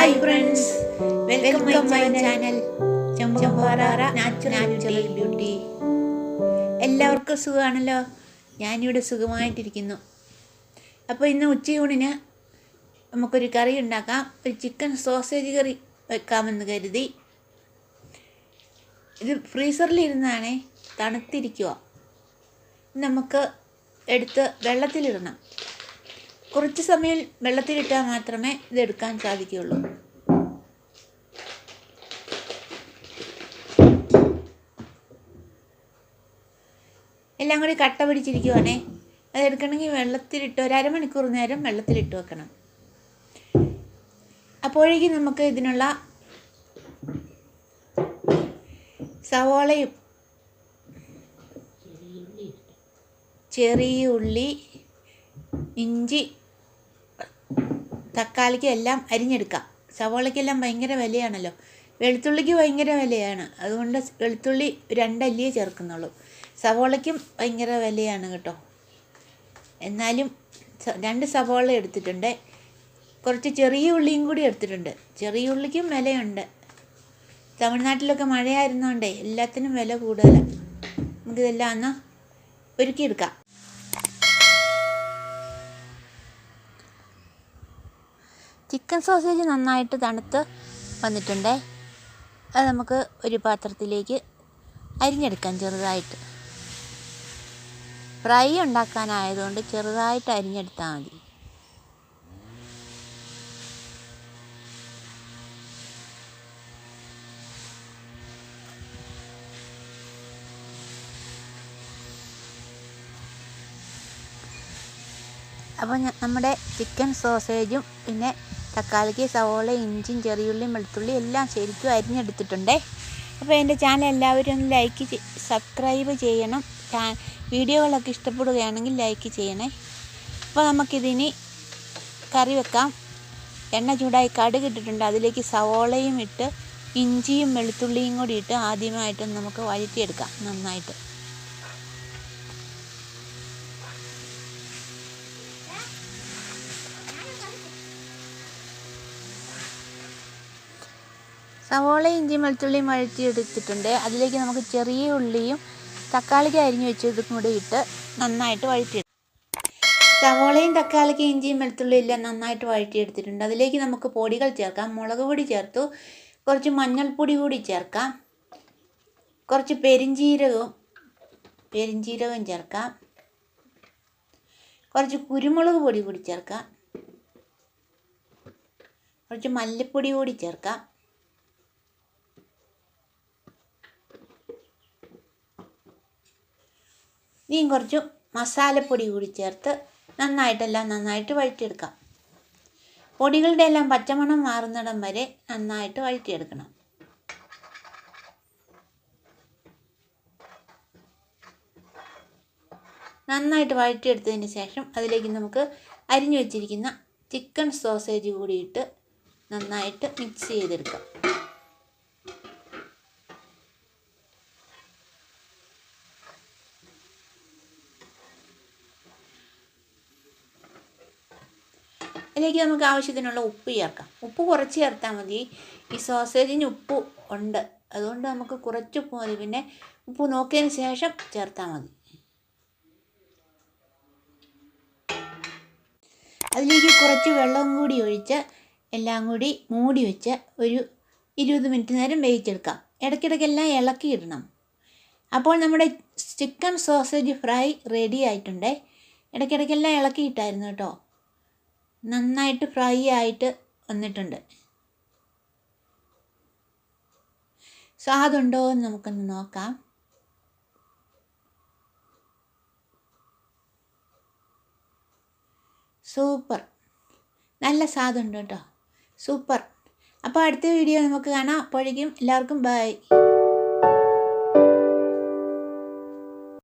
Hi friends welcome my channel Chembampara natural beauty എല്ലാവർക്കും സുഖമാണല്ലോ? ഞാനിവിടെ സുഖമായിട്ടിരിക്കുന്നു. അപ്പോൾ ഇന്ന് ഉച്ചയൂണിന് നമുക്കൊരു കറി ഉണ്ടാക്കാം. ഒരു ചിക്കൻ സോസേജ് കറി വെക്കാമെന്ന് കരുതി. ഇത് ഫ്രീസറിലിരുന്നാണേ തണുത്തിരിക്കുക. നമുക്ക് എടുത്ത് വെള്ളത്തിലിടണം. കുറച്ച് സമയം വെള്ളത്തിലിട്ടാൽ മാത്രമേ ഇതെടുക്കാൻ സാധിക്കുകയുള്ളൂ. എല്ലാം കൂടി കട്ട പിടിച്ചിരിക്കുവാണേ. അതെടുക്കണമെങ്കിൽ വെള്ളത്തിലിട്ട് ഒരു അരമണിക്കൂർ നേരം വെള്ളത്തിലിട്ട് വെക്കണം. അപ്പോഴേക്കും നമുക്ക് ഇതിനുള്ള സവോളയും ചെറിയ ഉള്ളി ഇഞ്ചി തക്കാളിക്ക് എല്ലാം അരിഞ്ഞെടുക്കാം. സവോളയ്ക്കെല്ലാം ഭയങ്കര വിലയാണല്ലോ. വെളുത്തുള്ളിക്ക് ഭയങ്കര വിലയാണ്. അതുകൊണ്ട് വെളുത്തുള്ളി രണ്ടല്ലിയേ ചേർക്കുന്നുള്ളൂ. സവോളയ്ക്കും ഭയങ്കര വിലയാണ് കേട്ടോ. എന്നാലും രണ്ട് സവോള എടുത്തിട്ടുണ്ട്. കുറച്ച് ചെറിയ ഉള്ളിയും കൂടി എടുത്തിട്ടുണ്ട്. ചെറിയ ഉള്ളിക്കും വിലയുണ്ട്. തമിഴ്നാട്ടിലൊക്കെ മഴയായിരുന്നോണ്ടേ എല്ലാത്തിനും വില കൂടുതലാണ് നമുക്കിതെല്ലാം ഒന്ന് ഒരുക്കിയെടുക്കാം. ചിക്കൻ സോസേജ് നന്നായിട്ട് തണുത്ത് വന്നിട്ടുണ്ടേ. അത് നമുക്ക് ഒരു പാത്രത്തിലേക്ക് അരിഞ്ഞെടുക്കാം ചെറുതായിട്ട്. ഫ്രൈ ഉണ്ടാക്കാനായതുകൊണ്ട് ചെറുതായിട്ട് അരിഞ്ഞെടുത്താൽ മതി. അപ്പോൾ നമ്മുടെ ചിക്കൻ സോസേജും പിന്നെ തക്കാളിക്ക് സവോള ഇഞ്ചിയും ചെറിയുള്ളിയും വെളുത്തുള്ളി എല്ലാം ശരിക്കും അരിഞ്ഞെടുത്തിട്ടുണ്ടേ. അപ്പോൾ എന്റെ ചാനൽ എല്ലാവരും ഒന്ന് ലൈക്ക് സബ്സ്ക്രൈബ് ചെയ്യണം. വീഡിയോകളൊക്കെ ഇഷ്ടപ്പെടുകയാണെങ്കിൽ ലൈക്ക് ചെയ്യണേ. അപ്പോൾ നമുക്കിതിനി കറി വെക്കാം. എണ്ണ ചൂടായി കടുക് ഇട്ടിട്ടുണ്ട്. അതിലേക്ക് സവോളയും ഇട്ട് ഇഞ്ചിയും വെളുത്തുള്ളിയും കൂടി ഇട്ട് ആദ്യമായിട്ട് നമുക്ക് വഴറ്റിയെടുക്കാം നന്നായിട്ട്. സവോള ഇഞ്ചിയും വെളുത്തുള്ളിയും വഴറ്റിയെടുത്തിട്ടുണ്ട്. അതിലേക്ക് നമുക്ക് ചെറിയ ഉള്ളിയും തക്കാളിക്ക് അരിഞ്ഞു വെച്ചതും കൂടി ഇട്ട് നന്നായിട്ട് വഴറ്റിയെടുക്കും. സവോളയും തക്കാളിക്ക് ഇഞ്ചിയും വെളുത്തുള്ളിയും എല്ലാം നന്നായിട്ട് വഴറ്റിയെടുത്തിട്ടുണ്ട്. അതിലേക്ക് നമുക്ക് പൊടികൾ ചേർക്കാം. മുളക് പൊടി ചേർത്തു. കുറച്ച് മഞ്ഞൾപ്പൊടി കൂടി ചേർക്കാം. കുറച്ച് പെരിഞ്ചീരകവും പെരിഞ്ചീരകവും ചേർക്കാം. കുറച്ച് കുരുമുളക് പൊടി കൂടി ചേർക്കാം. കുറച്ച് മല്ലിപ്പൊടി കൂടി ചേർക്കാം. ഇനിയും കുറച്ച് മസാലപ്പൊടി കൂടി ചേർത്ത് നന്നായിട്ടെല്ലാം നന്നായിട്ട് വഴറ്റിയെടുക്കാം. പൊടികളുടെ എല്ലാം പച്ചമണം മാറുന്നിടം വരെ നന്നായിട്ട് വഴറ്റിയെടുക്കണം. നന്നായിട്ട് വഴറ്റിയെടുത്തതിന് ശേഷം അതിലേക്ക് നമുക്ക് അരിഞ്ഞു വെച്ചിരിക്കുന്ന ചിക്കൻ സോസേജ് കൂടിയിട്ട് നന്നായിട്ട് മിക്സ് ചെയ്തെടുക്കാം. അതിലേക്ക് നമുക്ക് ആവശ്യത്തിനുള്ള ഉപ്പ് ചേർക്കാം. ഉപ്പ് കുറച്ച് ചേർത്താൽ മതി. ഈ സോസേജിന് ഉപ്പ് ഉണ്ട്. അതുകൊണ്ട് നമുക്ക് കുറച്ച് ഉപ്പ് മതി. പിന്നെ ഉപ്പ് നോക്കിയതിന് ശേഷം ചേർത്താൽ മതി. അതിലേക്ക് കുറച്ച് വെള്ളം കൂടി ഒഴിച്ച് എല്ലാം കൂടി മൂടി വെച്ച് ഒരു ഇരുപത് മിനിറ്റ് നേരം വേവിച്ചെടുക്കാം. ഇടയ്ക്കിടയ്ക്കെല്ലാം ഇളക്കിയിടണം അപ്പോൾ നമ്മുടെ ചിക്കൻ സോസേജ് ഫ്രൈ റെഡി ആയിട്ടുണ്ട്. ഇടയ്ക്കിടയ്ക്കെല്ലാം ഇളക്കിയിട്ടായിരുന്നു കേട്ടോ. നന്നായിട്ട് ഫ്രൈ ആയിട്ട് വന്നിട്ടുണ്ട്. സ്വാദുണ്ടോ എന്ന് നമുക്കൊന്ന് നോക്കാം. സൂപ്പർ. നല്ല സ്വാദുണ്ട് കേട്ടോ. സൂപ്പർ. അപ്പോൾ അടുത്ത വീഡിയോ നമുക്ക് കാണാം. അപ്പോഴേക്കും എല്ലാവർക്കും ബൈ.